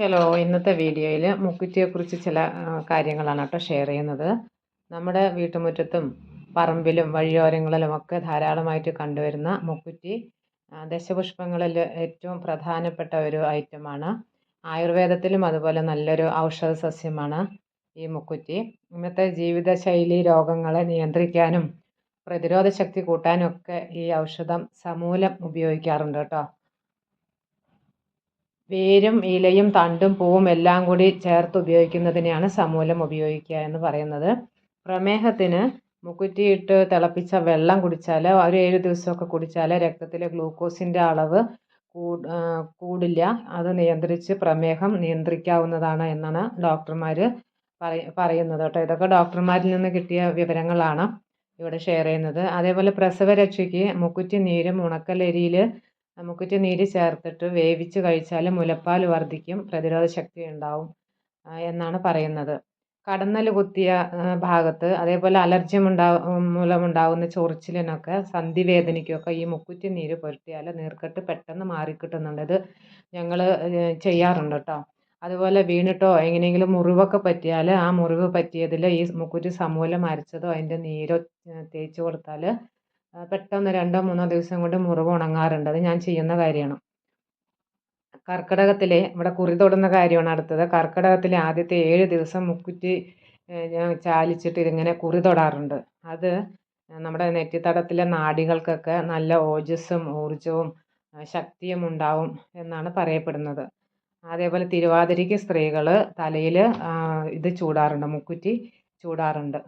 Hello ഇന്നത്തെ വീഡിയോയിൽ മുക്കുറ്റിയെക്കുറിച്ച് ചില കാര്യങ്ങളാണ് കേട്ടോ ഷെയർ ചെയ്യുന്നത്. നമ്മുടെ വീട്ടുമുറ്റത്തും പറമ്പിലും വഴിയോരങ്ങളിലുമൊക്കെ ധാരാളമായിട്ട് കണ്ടുവരുന്ന മുക്കുറ്റി ദശപുഷ്പങ്ങളിൽ ഏറ്റവും പ്രധാനപ്പെട്ട ഒരു ഐറ്റമാണ് ആയുർവേദത്തിലും അതുപോലെ നല്ലൊരു ഔഷധ സസ്യമാണ് ഈ മുക്കുറ്റി. ഇന്നത്തെ ജീവിതശൈലി രോഗങ്ങളെ നിയന്ത്രിക്കാനും പ്രതിരോധ ശക്തി കൂട്ടാനും ഒക്കെ ഈ ഔഷധം സമൂലം ഉപയോഗിക്കാറുണ്ട് കേട്ടോ. വേരും ഇലയും തണ്ടും പൂവും എല്ലാം കൂടി ചേർത്ത് ഉപയോഗിക്കുന്നതിനെയാണ് സമൂലം ഉപയോഗിക്കുക എന്ന് പറയുന്നത്. പ്രമേഹത്തിന് മുക്കുറ്റിയിട്ട് തിളപ്പിച്ച വെള്ളം കുടിച്ചാൽ ഒരു ഏഴ് ദിവസമൊക്കെ കുടിച്ചാൽ രക്തത്തിലെ ഗ്ലൂക്കോസിന്റെ അളവ് കൂടില്ല. അത് നിയന്ത്രിച്ച് പ്രമേഹം നിയന്ത്രിക്കാവുന്നതാണ് എന്നാണ് ഡോക്ടർമാർ പറയ പറയുന്നത് കേട്ടോ. ഇതൊക്കെ ഡോക്ടർമാരിൽ നിന്ന് കിട്ടിയ വിവരങ്ങളാണ് ഇവിടെ ഷെയർ ചെയ്യുന്നത്. അതേപോലെ പ്രസവരക്ഷയ്ക്ക് മുക്കുറ്റി നീരും ഉണക്കലരിയിൽ മുക്കുറ്റി നീര് ചേർത്തിട്ട് വേവിച്ച് കഴിച്ചാൽ മുലപ്പാൽ വർദ്ധിക്കും പ്രതിരോധ ശക്തി ഉണ്ടാവും എന്നാണ് പറയുന്നത്. കടന്നൽ കുത്തിയ ഭാഗത്ത് അതേപോലെ അലർജി ഉണ്ടാവും മൂലമുണ്ടാകുന്ന ചൊറിച്ചിലിനൊക്കെ സന്ധിവേദനയ്ക്കൊക്കെ ഈ മുക്കുറ്റി നീര് പുരട്ടിയാൽ നീർക്കെട്ട് പെട്ടെന്ന് മാറിക്കിട്ടുന്നുണ്ട് ഇത് ഞങ്ങൾ ചെയ്യാറുണ്ട് കേട്ടോ അതുപോലെ വീണിട്ടോ എങ്ങനെയെങ്കിലും മുറിവൊക്കെ പറ്റിയാൽ ആ മുറിവ് പറ്റിയതിൽ ഈ മുക്കുറ്റി സമൂലം അരച്ചതോ അതിന്റെ നീരോ തേച്ച് കൊടുത്താൽ പെട്ടെന്ന് രണ്ടോ മൂന്നോ ദിവസം കൊണ്ട് മുറിവ് ഉണങ്ങാറുണ്ട്. അത് ഞാൻ ചെയ്യുന്ന കാര്യമാണ്. കർക്കിടകത്തിലെ ഇവിടെ കുറി തൊടുന്ന കാര്യമാണ് അടുത്തത്. കർക്കിടകത്തിലെ ആദ്യത്തെ ഏഴ് ദിവസം മുക്കുറ്റി ഞാൻ ചാലിച്ചിട്ട് ഇതിങ്ങനെ കുറി തൊടാറുണ്ട്. അത് നമ്മുടെ നെറ്റിത്തടത്തിലെ നാഡികൾക്കൊക്കെ നല്ല ഓജസ്സും ഊർജവും ശക്തിയും ഉണ്ടാവും എന്നാണ് പറയപ്പെടുന്നത്. അതേപോലെ തിരുവാതിരയ്ക്ക് സ്ത്രീകൾ തലയിൽ ഇത് ചൂടാറുണ്ട് മുക്കുറ്റി ചൂടാറുണ്ട്.